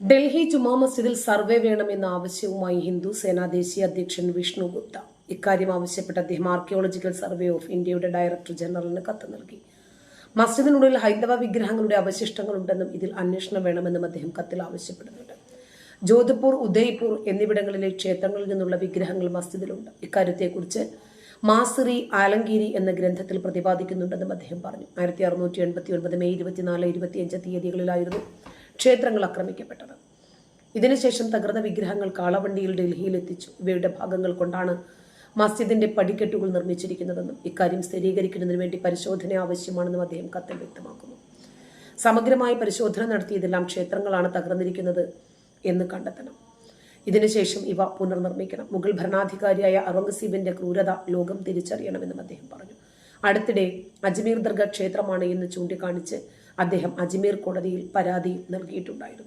ഡൽഹി ജുമാ മസ്ജിദിൽ സർവേ വേണമെന്ന ആവശ്യവുമായി ഹിന്ദു സേനാ ദേശീയ അധ്യക്ഷൻ വിഷ്ണു ഗുപ്ത. ഇക്കാര്യം ആവശ്യപ്പെട്ട് അദ്ദേഹം ആർക്കിയോളജിക്കൽ സർവേ ഓഫ് ഇന്ത്യയുടെ ഡയറക്ടർ ജനറലിന് കത്ത് നൽകി. മസ്ജിദിനുള്ളിൽ ഹൈന്ദവ വിഗ്രഹങ്ങളുടെ അവശിഷ്ടങ്ങളുണ്ടെന്നും ഇതിൽ അന്വേഷണം വേണമെന്നും അദ്ദേഹം കത്തിൽ ആവശ്യപ്പെടുന്നുണ്ട്. ജോധ്പൂർ ഉദയ്പൂർ എന്നിവിടങ്ങളിലെ ക്ഷേത്രങ്ങളിൽ നിന്നുള്ള വിഗ്രഹങ്ങൾ മസ്ജിദിലുണ്ട്. ഇക്കാര്യത്തെക്കുറിച്ച് മാസിറി ആലങ്കീരി എന്ന ഗ്രന്ഥത്തിൽ പ്രതിപാദിക്കുന്നുണ്ടെന്നും അദ്ദേഹം പറഞ്ഞു. ആയിരത്തി അറുന്നൂറ്റി എൺപത്തി ഒൻപത് മെയ് ഇരുപത്തിനാല് ഇരുപത്തിയഞ്ച് തീയതികളിലായിരുന്നു ക്ഷേത്രങ്ങൾ ആക്രമിക്കപ്പെട്ടത്. ഇതിനുശേഷം തകർന്ന വിഗ്രഹങ്ങൾ കാളവണ്ടിയിൽ ഡൽഹിയിൽ എത്തിച്ചു. ഇവയുടെ ഭാഗങ്ങൾ കൊണ്ടാണ് മസ്ജിദിന്റെ പടിക്കെട്ടുകൾ നിർമ്മിച്ചിരിക്കുന്നതെന്നും ഇക്കാര്യം സ്ഥിരീകരിക്കുന്നതിന് വേണ്ടി പരിശോധന ആവശ്യമാണെന്നും അദ്ദേഹം കത്തിൽ വ്യക്തമാക്കുന്നു. സമഗ്രമായ പരിശോധന നടത്തിയതെല്ലാം ക്ഷേത്രങ്ങളാണ് തകർന്നിരിക്കുന്നത് എന്ന് കണ്ടെത്തണം. ഇതിനുശേഷം ഇവ പുനർനിർമ്മിക്കണം. മുഗൾ ഭരണാധികാരിയായ ഔറംഗസീബിന്റെ ക്രൂരത ലോകം തിരിച്ചറിയണമെന്നും അദ്ദേഹം പറഞ്ഞു. അടുത്തിടെ അജ്മീർ ദർഗ ക്ഷേത്രമാണ് എന്ന് ചൂണ്ടിക്കാണിച്ച് അദ്ദേഹം അജ്മീർ കോടതിയിൽ പരാതി നൽകിയിട്ടുണ്ടായിരുന്നു.